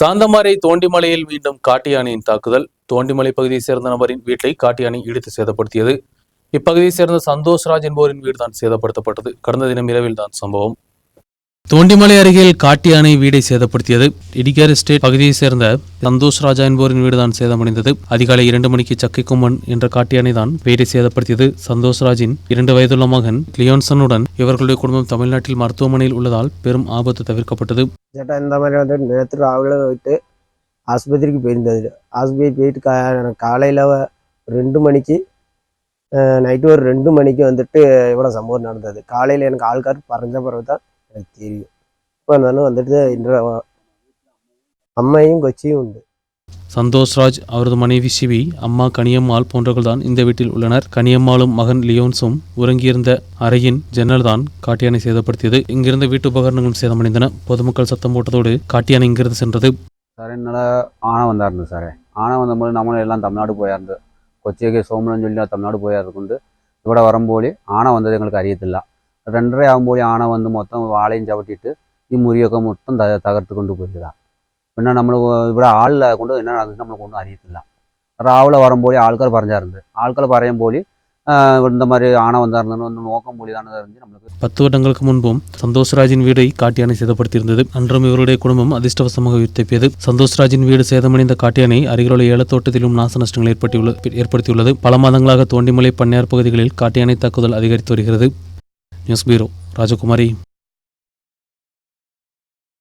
சாந்தமாரை தோண்டிமலையில் மீண்டும் காட்டியானையின் தாக்குதல். தோண்டிமலை பகுதியைச் சேர்ந்த நபரின் வீட்டை காட்டியானை இடித்து சேதப்படுத்தியது. இப்பகுதியைச் சேர்ந்த சந்தோஷ்ராஜ் என்பவரின் வீடுதான் சேதப்படுத்தப்பட்டது. கடந்த தினம் இரவில் தான் சம்பவம். தோண்டிமலை அருகில் காட்டு யானை வீடை சேதப்படுத்தியது இடிகேர் எஸ்டேட் பகுதியைச் சேர்ந்த சந்தோஷ் ராஜா என்பவரின் வீடுதான் சேதமடைந்தது அதிகாலை இரண்டு மணிக்கு சக்கை கும்மன் என்ற காட்டு யானை தான் வீடை சேதப்படுத்தியது சந்தோஷ் ராஜின் இரண்டு வயதுள்ள மகன் லியோன்சனுடன் இவர்களுடைய குடும்பம் தமிழ்நாட்டில் மருத்துவமனையில் உள்ளதால் பெரும் ஆபத்து தவிர்க்கப்பட்டது ചേട്ടാ എന്താ പറയുക வந்துட்டு நேற்று ராவில போயிட்டு ஆஸ்பத்திரிக்கு போயிருந்தது ஆஸ்பத்திரி போயிட்டு கா காலையில் ரெண்டு மணிக்கு நைட்டு ஒரு ரெண்டு மணிக்கு வந்துட்டு இவ்வளோ சம்பவம் நடந்தது காலையில் எனக்கு ஆள்கார் பறஞ்ச பிறகு தான் எனக்கு தெரியும் இப்போ இருந்தாலும் வந்துட்டு இன்ற அம்மையும் கொச்சியும் உண்டு சந்தோஷ் ராஜ் அவரது மனைவி சிவி அம்மா கனியம்மாள் போன்றவர்கள் தான் இந்த வீட்டில் உள்ளனர் கனியம்மாளும் மகன் லியோன்ஸும் உறங்கியிருந்த அறையின் ஜன்னல் தான் காட்டியானை சேதப்படுத்தியது இங்கிருந்த வீட்டு உபகரணங்களும் சேதமடைந்தன பொதுமக்கள் சத்தம் போட்டதோடு காட்டியானை இங்கிருந்து சென்றது സാറേ ഇന്നലെ ആന വന്നായിരുന്നു സാറേ ആന വന്നപ്പോൾ നമ്മളെല്ലാം തമിഴ്നാട് പോയായിരുന്നു കൊച്ചിയൊക്കെ സോമനം ചൊല്ലി തമിഴ്നാട് പോയായിരുന്നുകൊണ്ട് ഇവിടെ വരുമ്പോൾ ആന വന്നത് ഞങ്ങൾക്ക് അറിയത്തില്ല രണ്ടര ആകുമ്പോൾ ആന വന്ന് മൊത്തം വാളയും ചവിട്ടിയിട്ട് ഈ മുറിയൊക്കെ മൊത്തം ത- തകർത്ത് കൊണ്ടുപോയതാണ് പിന്നെ നമ്മൾ ഇവിടെ ആളില്ലാതെ കൊണ്ട് എന്നാ നടന്നത് നമ്മൾക്കൊന്നും അറിയത്തില്ല രാവിലെ വരുമ്പോൾ ആൾക്കാർ പറഞ്ഞായിരുന്നു ആൾക്കാർ പറയുമ്പോൾ இந்த மாதிரி ஆனை வந்தாருன்னு வந்து நோக்கம் மொழிதானே தெரிஞ்சு நம்மளுக்கு பத்து வருடங்களுக்கு முன்பும் சந்தோஷ்ராஜின் வீடை காட்டியானை சேதப்படுத்தியிருந்தது அன்றும் இவருடைய குடும்பம் அதிர்ஷ்டவசமாக உயிர் தப்பியது சந்தோஷ்ராஜின் வீடு சேதமடைந்த காட்டியானை அருகிலுள்ள ஏலத்தோட்டத்திலும் நாச நஷ்டங்கள் ஏற்படுத்தியுள்ள ஏற்படுத்தியுள்ளது பல மாதங்களாக தோண்டிமலை பண்ணையார் பகுதிகளில் காட்டியானை தாக்குதல் அதிகரித்து வருகிறது న్యూస్ బ్యూరో రాజకుమారి